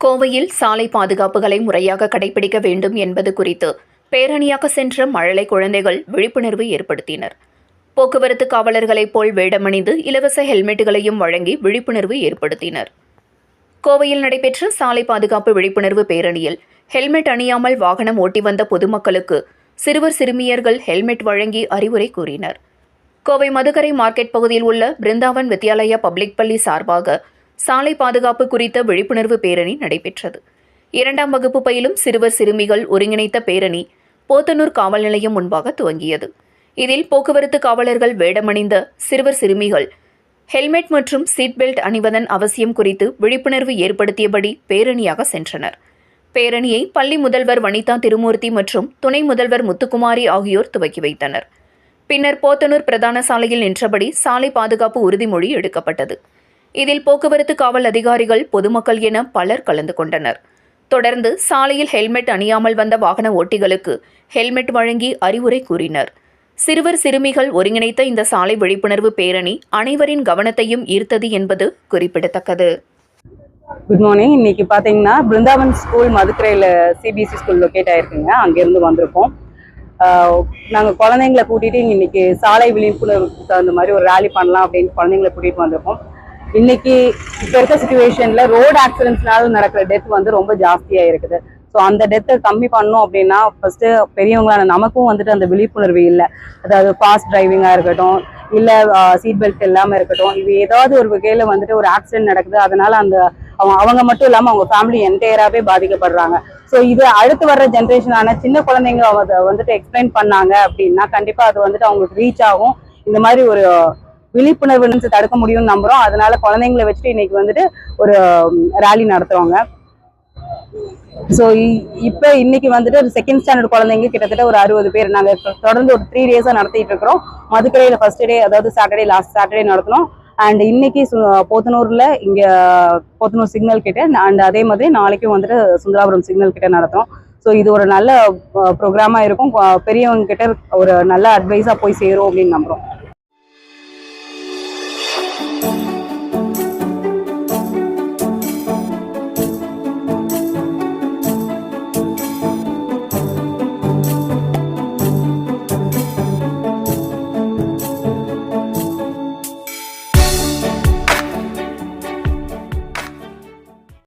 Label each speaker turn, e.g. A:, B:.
A: கோவையில் சாலை பாதுகாப்புகளை முறையாக கடைபிடிக்க வேண்டும் என்பது குறித்து பேரணியாக சென்ற மழலை குழந்தைகள் விழிப்புணர்வு ஏற்படுத்தினர். போக்குவரத்து காவலர்களைப் போல் வேடமணிந்து இலவச ஹெல்மெட்டுகளையும் வழங்கி விழிப்புணர்வு ஏற்படுத்தினர். கோவையில் நடைபெற்ற சாலை பாதுகாப்பு விழிப்புணர்வு பேரணியில் ஹெல்மெட் அணியாமல் வாகனம் ஓட்டி வந்த பொதுமக்களுக்கு சிறுவர் சிறுமியர்கள் ஹெல்மெட் வழங்கி அறிவுரை கூறினர். கோவை மதுக்கரை மார்க்கெட் பகுதியில் உள்ள பிருந்தாவன் வித்யாலயா பப்ளிக் பள்ளி சார்பாக சாலை பாதுகாப்பு குறித்த விழிப்புணர்வு பேரணி நடைபெற்றது. இரண்டாம் வகுப்பு பயிலும் சிறுவர் சிறுமிகள் ஒருங்கிணைத்த பேரணி போத்தனூர் காவல் நிலையம் முன்பாக துவங்கியது. இதில் போக்குவரத்து காவலர்கள் வேடமணிந்த சிறுவர் சிறுமிகள் ஹெல்மெட் மற்றும் சீட் பெல்ட் அணிவதன் அவசியம் குறித்து விழிப்புணர்வு ஏற்படுத்தியபடி பேரணியாக சென்றனர். பேரணியை பள்ளி முதல்வர் வனிதா திருமூர்த்தி மற்றும் துணை முதல்வர் முத்துக்குமாரி ஆகியோர் துவக்கி வைத்தனர். பின்னர் போத்தனூர் பிரதான சாலையில் நின்றபடி சாலை பாதுகாப்பு உறுதிமொழி எடுக்கப்பட்டது. இதில் போக்குவரத்து காவல் அதிகாரிகள் பொதுமக்கள் என பலர் கலந்து கொண்டனர். தொடர்ந்து சாலையில் ஹெல்மெட் அணியாமல் வந்த வாகன ஓட்டிகளுக்கு ஹெல்மெட் வழங்கி அறிவுரை கூறினர். சிறுவர் சிறுமிகள் ஒருங்கிணைத்த இந்த சாலை விழிப்புணர்வு பேரணி அனைவரின் கவனத்தையும் ஈர்த்தது என்பது குறிப்பிடத்தக்கது.
B: குட் மார்னிங் இன்னைக்கு பார்த்தீங்கன்னா பிருந்தாவன் ஸ்கூல் மதுக்கரையில் சிபிஎஸ்சி ஸ்கூல் லொக்கேட் ஆயிருக்குங்க. அங்கேருந்து வந்திருக்கோம். நாங்கள் குழந்தைங்களை கூட்டிகிட்டு இன்றைக்கி சாலை விழிப்புணர்வுக்கு தகுந்த மாதிரி ஒரு ரேலி பண்ணலாம் அப்படின்னு குழந்தைங்களை கூட்டிகிட்டு வந்திருக்கோம். இன்னைக்கு இப்போ இருக்க சுச்சுவேஷன்ல ரோடு ஆக்சிடென்ட்ஸ்னால நடக்கிற டெத் வந்து ரொம்ப ஜாஸ்தியா இருக்குது. ஸோ அந்த டெத்தை கம்மி பண்ணோம் அப்படின்னா ஃபர்ஸ்ட் பெரியவங்களான நமக்கும் வந்துட்டு அந்த விழிப்புணர்வு இல்லை. அதாவது ஃபாஸ்ட் டிரைவிங்காக இருக்கட்டும் இல்லை சீட் பெல்ட் இல்லாமல் இருக்கட்டும் இது ஏதாவது ஒரு வகையில் வந்துட்டு ஒரு ஆக்சிடென்ட் நடக்குது. அதனால அந்த அவங்க அவங்க மட்டும் இல்லாமல் அவங்க ஃபேமிலி என்டையராகவே பாதிக்கப்படுறாங்க. ஸோ இது அடுத்து வர்ற ஜென்ரேஷனான சின்ன குழந்தைங்க அதை வந்துட்டு எக்ஸ்பிளைன் பண்ணாங்க அப்படின்னா கண்டிப்பாக அது வந்துட்டு அவங்களுக்கு ரீச் ஆகும். இந்த மாதிரி ஒரு விழிப்புணர்வு நினைச்சு தடுக்க முடியும்னு நம்புறோம். அதனால குழந்தைங்களை வச்சுட்டு இன்னைக்கு வந்துட்டு ஒரு ரேலி நடத்துறோங்க ஸோ இப்போ இன்னைக்கு வந்துட்டு செகண்ட் ஸ்டாண்டர்ட் குழந்தைங்க கிட்டத்தட்ட ஒரு அறுபது பேர். நாங்கள் தொடர்ந்து ஒரு த்ரீ டேஸாக நடத்திட்டு இருக்கிறோம். மதுக்கரையில் ஃபர்ஸ்ட் டே அதாவது சாட்டர்டே லாஸ்ட் சாட்டர்டே நடத்தினோம். அண்ட் இன்னைக்கு சு- போத்தனூர்ல இங்க போத்தனூர் சிக்னல் கிட்ட அண்ட் அதே மாதிரி நாளைக்கும் வந்துட்டு சுந்தராபுரம் சிக்னல் கிட்ட நடத்துறோம். ஸோ இது ஒரு நல்ல ப்ரோக்ராமா இருக்கும். பெரியவங்க கிட்ட ஒரு நல்ல அட்வைஸா போய் சேரும் அப்படின்னு நம்புறோம்.